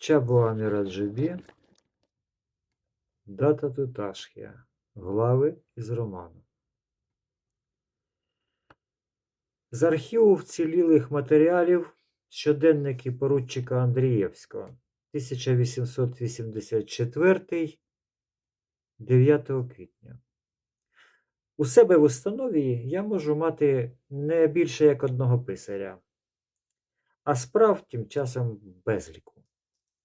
Чабуамі Раджибі, Дата Туташхія. Глави із роману. З архіву вцілілих матеріалів щоденники поручика Андрієвського 1884 9 квітня. У себе в установі я можу мати не більше як одного писаря, а справ тим часом безліку.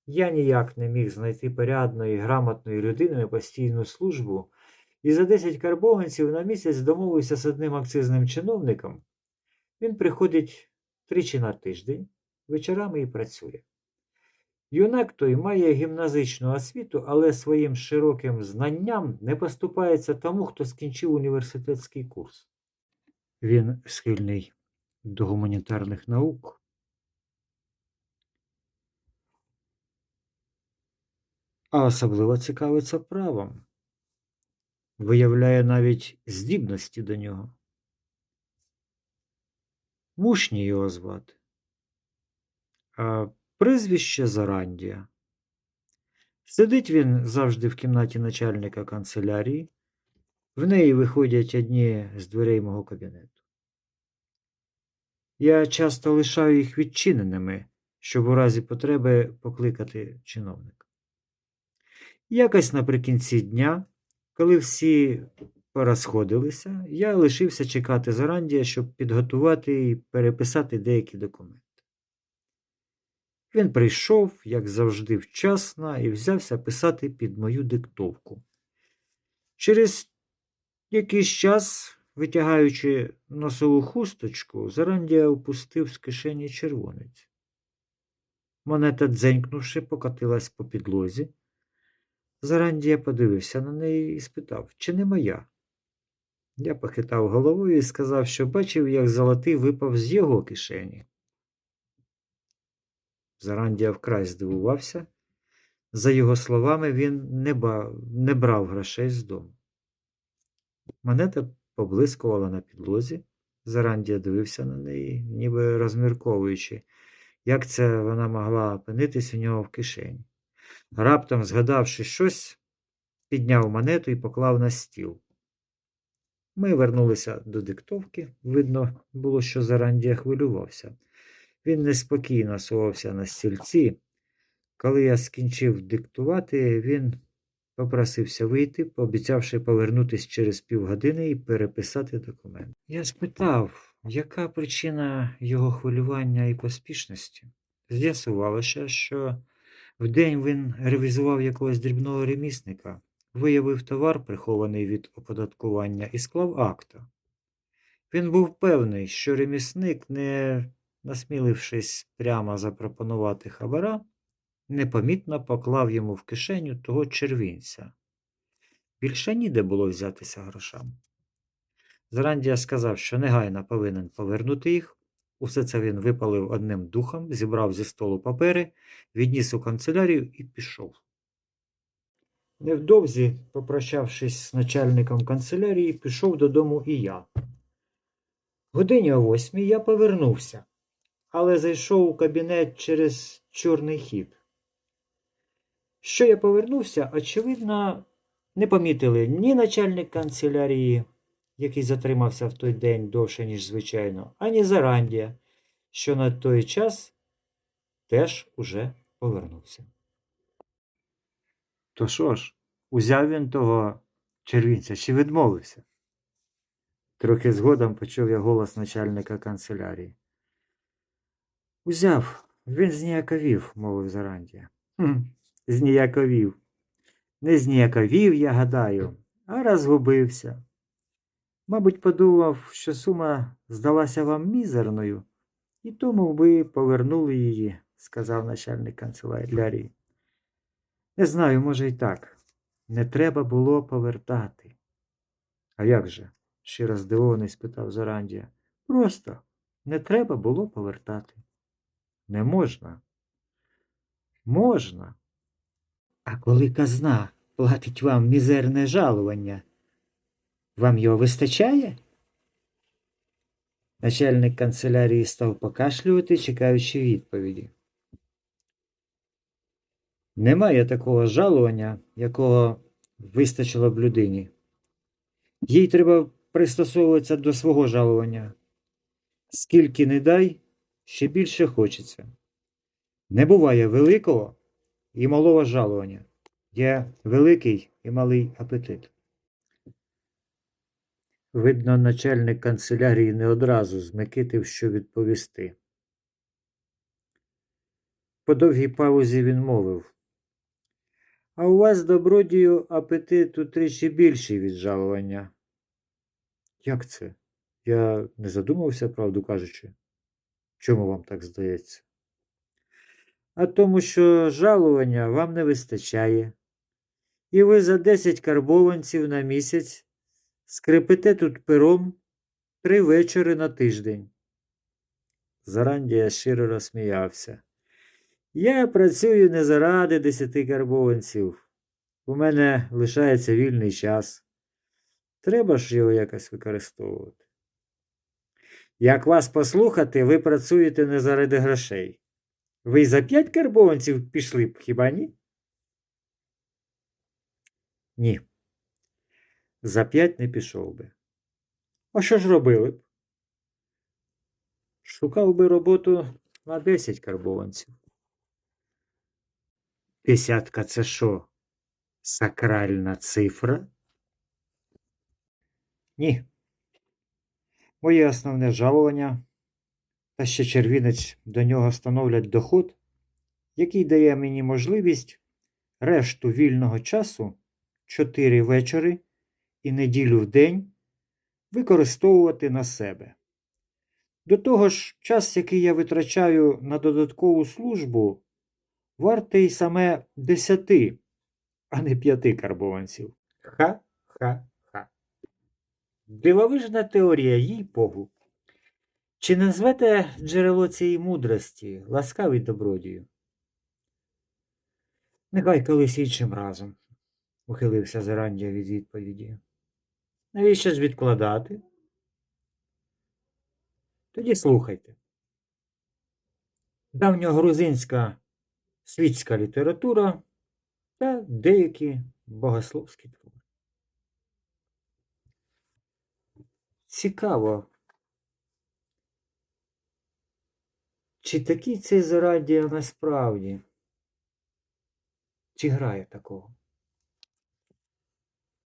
Я ніяк не міг знайти порядної, грамотної людини постійну службу, і за 10 карбованців на місяць домовився з одним акцизним чиновником. Він приходить тричі на тиждень, вечорами і працює. Юнак той має гімназичну освіту, але своїм широким знанням не поступається тому, хто скінчив університетський курс. Він схильний до гуманітарних наук. А особливо цікавиться правом. Виявляє навіть здібності до нього. Мушні його звати. А прізвище Зарандія. Сидить він завжди в кімнаті начальника канцелярії. В неї виходять одні з дверей мого кабінету. Я часто лишаю їх відчиненими, щоб у разі потреби покликати чиновника. Якось наприкінці дня, коли всі порозходилися, я лишився чекати Зарандія, щоб підготувати і переписати деякі документи. Він прийшов, як завжди, вчасно і взявся писати під мою диктовку. Через якийсь час, витягаючи носову хусточку, Зарандія опустив з кишені червонець. Монета, дзенькнувши, покотилась по підлозі. Зарандія подивився на неї і спитав, чи не моя. Я похитав головою і сказав, що бачив, як золотий випав з його кишені. Зарандія вкрай здивувався. За його словами, він не, ба... не брав грошей з дому. Монета поблискувала на підлозі. Зарандія дивився на неї, ніби розмірковуючи, як це вона могла опинитись у нього в кишені. Раптом, згадавши щось, підняв монету і поклав на стіл. Ми вернулися до диктовки. Видно було, що Зарандія хвилювався. Він неспокійно совався на стільці. Коли я скінчив диктувати, він попросився вийти, пообіцявши повернутися через півгодини і переписати документ. Я спитав, яка причина його хвилювання і поспішності. З'ясувалося, що вдень він ревізував якогось дрібного ремісника, виявив товар, прихований від оподаткування, і склав акта. Він був певний, що ремісник, не насмілившись прямо запропонувати хабара, непомітно поклав йому в кишеню того червінця. Більше ніде було взятися грошам. Зарандія сказав, що негайно повинен повернути їх. Усе це він випалив одним духом, зібрав зі столу папери, відніс у канцелярію і пішов. Невдовзі, попрощавшись з начальником канцелярії, пішов додому і я. Годині о восьмій я повернувся, але зайшов у кабінет через чорний хід. Що я повернувся, очевидно, не помітили ні начальник канцелярії, який затримався в той день довше, ніж звичайно, ані Зарандія, що на той час теж уже повернувся. То що ж, узяв він того червінця чи відмовився? Трохи згодом почув я голос начальника канцелярії. Узяв, він зніяковів, мовив Зарандія. Хм, зніяковів. Не зніяковів, я гадаю, а розгубився. Мабуть, подумав, що сума здалася вам мізерною, і тому ви повернули її, сказав начальник канцелярії. Не знаю, може, і так. Не треба було повертати. А як же? щиро здивований спитав Зарандія. Просто не треба було повертати. Не можна. Можна. А коли казна платить вам мізерне жалування, вам його вистачає? Начальник канцелярії став покашлювати, чекаючи відповіді. Немає такого жалування, якого вистачило б людині. Їй треба пристосовуватися до свого жалування. Скільки не дай, ще більше хочеться. Не буває великого і малого жалування. Є великий і малий апетит. Видно, начальник канцелярії не одразу змикитив, що відповісти. По довгій паузі він мовив. А у вас, добродію, апетит утричі більший від жалування. Як це? Я не задумався, правду кажучи. Чому вам так здається? А тому, що жалування вам не вистачає, і ви за 10 карбованців на місяць скрипите тут пером три вечори на тиждень. Зарандія щиро розсміявся. Я працюю не заради десяти карбованців. У мене лишається вільний час. Треба ж його якось використовувати. Як вас послухати, ви працюєте не заради грошей. Ви й за п'ять карбованців пішли б, хіба ні? Ні. За п'ять не пішов би. А що ж робили б? Шукав би роботу на 10 карбованців. Десятка це що? Сакральна цифра? Ні. Моє основне жалування, та ще червінець до нього становлять доход, який дає мені можливість решту вільного часу, 4 вечори і неділю в день, використовувати на себе. До того ж, час, який я витрачаю на додаткову службу, вартий саме десяти, а не п'яти карбованців. Ха-ха-ха. Дивовижна теорія, їй Богу. Чи назвете джерело цієї мудрості ласкавий добродію? Нехай колись іншим разом, ухилився Зарандія від відповіді. Навіщо ж відкладати? Тоді слухайте. Давньогрузинська світська література та деякі богословські твори. Цікаво. Чи такий цей Зарандія насправді? Чи грає такого?